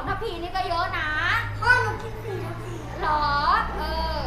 องทัพพีนี่ก็เยอะนะพ่อหนูกินสี่ทัพพีหรอ เออ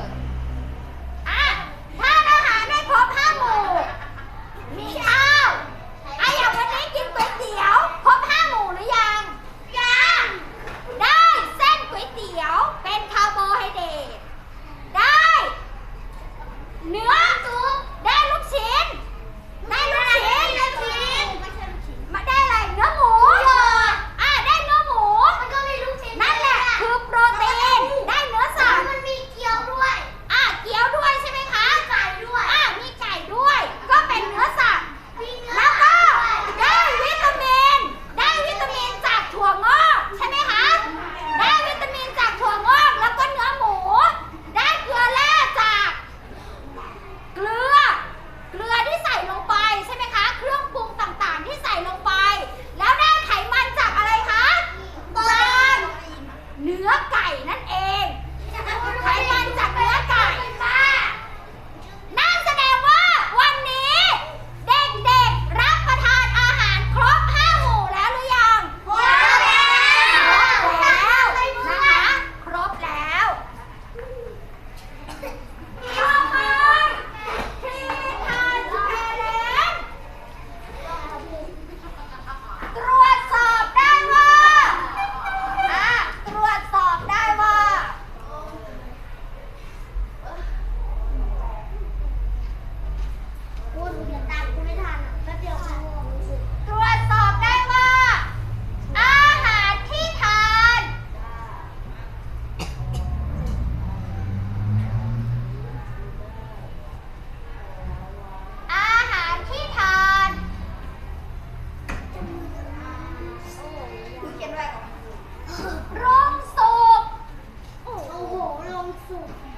速。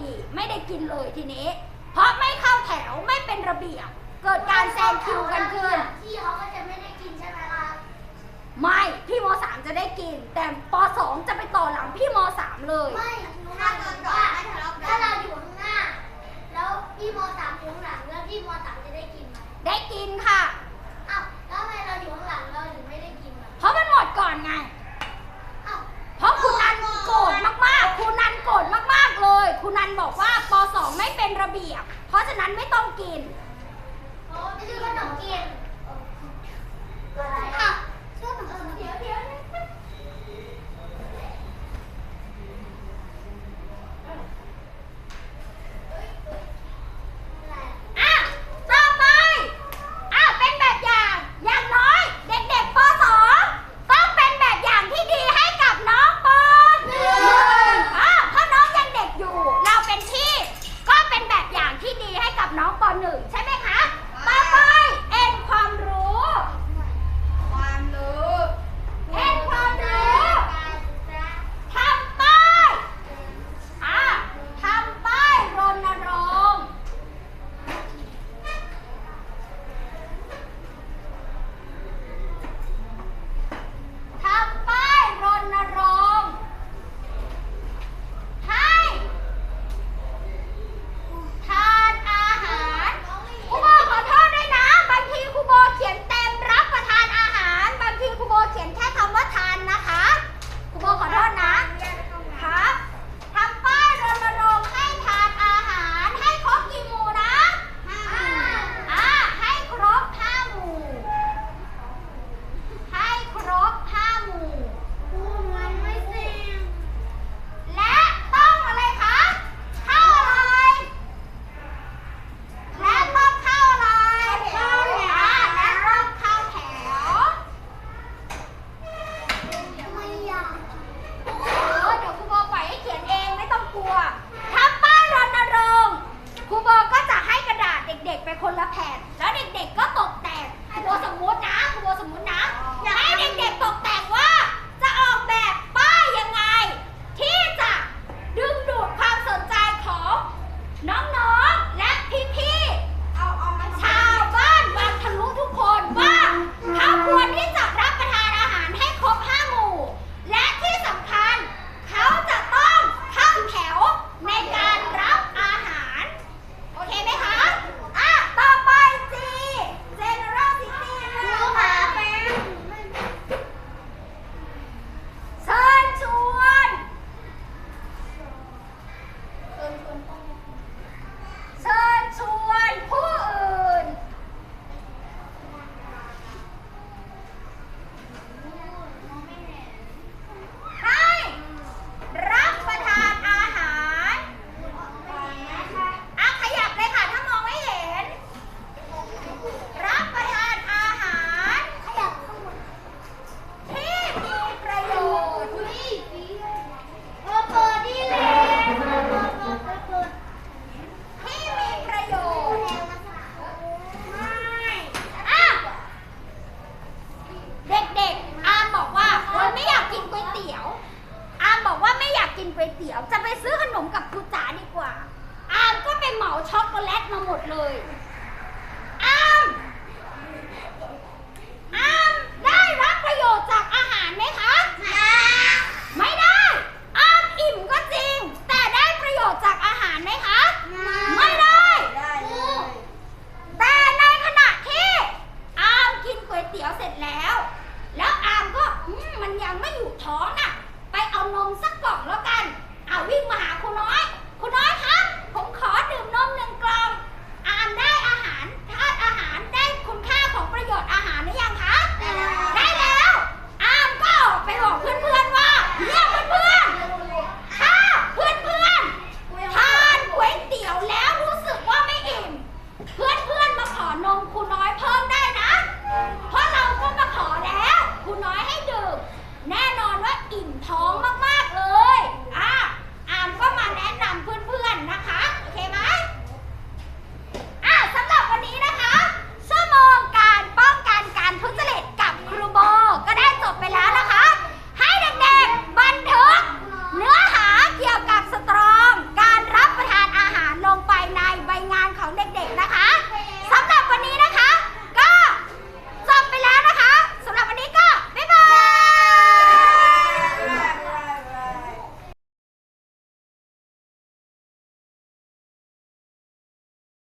ดีไม่ได้กินเลยทีนี้ เพราะไม่เข้าแถวไม่เป็นระเบียบ เกิดการแซงคิวกันขึ้นพี่เขาก็จะไม่ได้กินใช่ไหมล่ะไม่พี่มสามจะได้กิน แต่ปสองจะไปต่อหลังพี่มสามเลย ไม่ถ้าเราถ้าเราอยู่ข้างหน้า แล้วพี่มสามอยู่ข้างหลังแล้วพี่มสามจะได้กินไหมได้กินค่ะ คุณนันบอกว่าป .2 ไม่เป็นระเบียบ เพราะฉะนั้นไม่ต้องกิน โอ้ไม่ใช่ขนมกิน